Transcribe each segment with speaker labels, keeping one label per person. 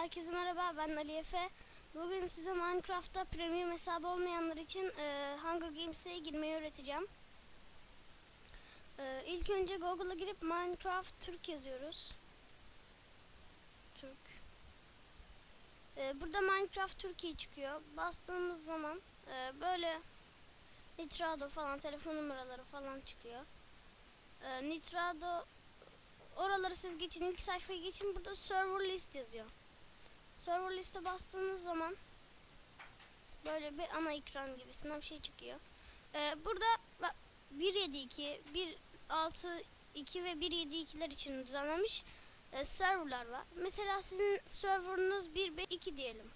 Speaker 1: Herkese merhaba ben Ali Efe. Bugün size Minecraft'ta premium hesabı olmayanlar için e, Hunger Games'e girmeyi öğreteceğim. E, ilk önce Google'a girip Minecraft Türk yazıyoruz. Türk. E, burada Minecraft Türkiye çıkıyor. Bastığımız zaman e, böyle Nitrado falan telefon numaraları falan çıkıyor. E, Nitrado oraları siz geçin ilk sayfaya geçin burada server list yazıyor. Server liste bastığınız zaman böyle bir ana ekran gibisinden bir şey çıkıyor. Ee, burada bak, 172, 162 ve 172'ler için düzenlenmiş e, serverlar var. Mesela sizin serverınız 152 diyelim.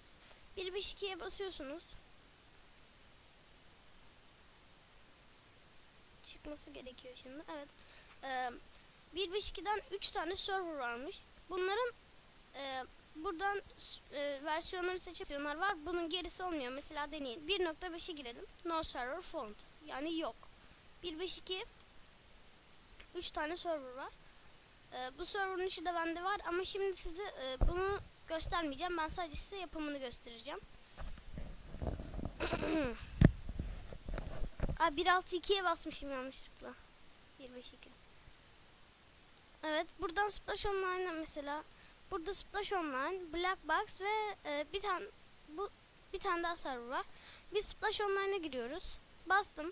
Speaker 1: 152'ye basıyorsunuz. Çıkması gerekiyor şimdi. Evet. Ee, 152'den 3 tane server varmış. Bunların e, buradan e, versiyonları seçiyorlar var. Bunun gerisi olmuyor. Mesela deneyin. 1.5'e girelim. No server found. Yani yok. 1.5.2 3 tane server var. E, bu server'ın işi de bende var ama şimdi size e, bunu göstermeyeceğim. Ben sadece size yapımını göstereceğim. Aa 1.6.2'ye basmışım yanlışlıkla. 1.5.2 Evet buradan Splash Online'a mesela Burada Splash Online, Black Box ve e, bir tane bu bir tane daha server var. Biz Splash Online'a giriyoruz. Bastım.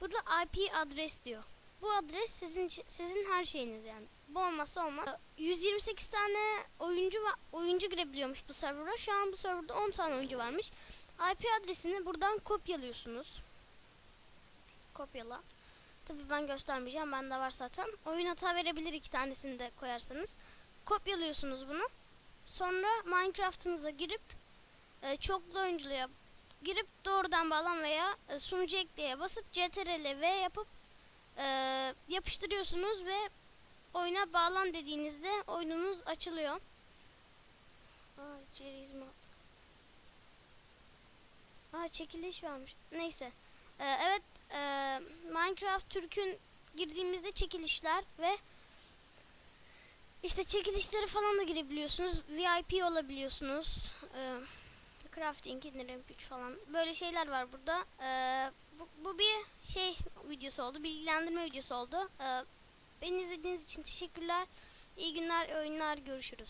Speaker 1: Burada IP adres diyor. Bu adres sizin sizin her şeyiniz yani. Bu olmazsa olmaz. E, 128 tane oyuncu va- oyuncu girebiliyormuş bu server'a. Şu an bu serverda 10 tane oyuncu varmış. IP adresini buradan kopyalıyorsunuz. Kopyala. Tabii ben göstermeyeceğim. Bende var zaten. Oyun hata verebilir iki tanesini de koyarsanız kopyalıyorsunuz bunu. Sonra Minecraft'ınıza girip e, çoklu oyunculuğa girip doğrudan bağlan veya e, sunucu ekleye basıp CTRL V yapıp e, yapıştırıyorsunuz ve oyuna bağlan dediğinizde oyununuz açılıyor. Aa, Cerizmat. Aa çekiliş varmış. Neyse. E, evet e, Minecraft Türk'ün girdiğimizde çekilişler ve işte çekilişlere falan da girebiliyorsunuz. VIP olabiliyorsunuz. Ee, crafting, indirim güç falan. Böyle şeyler var burada. Ee, bu, bu bir şey videosu oldu. Bilgilendirme videosu oldu. Ee, beni izlediğiniz için teşekkürler. İyi günler, oyunlar. Görüşürüz.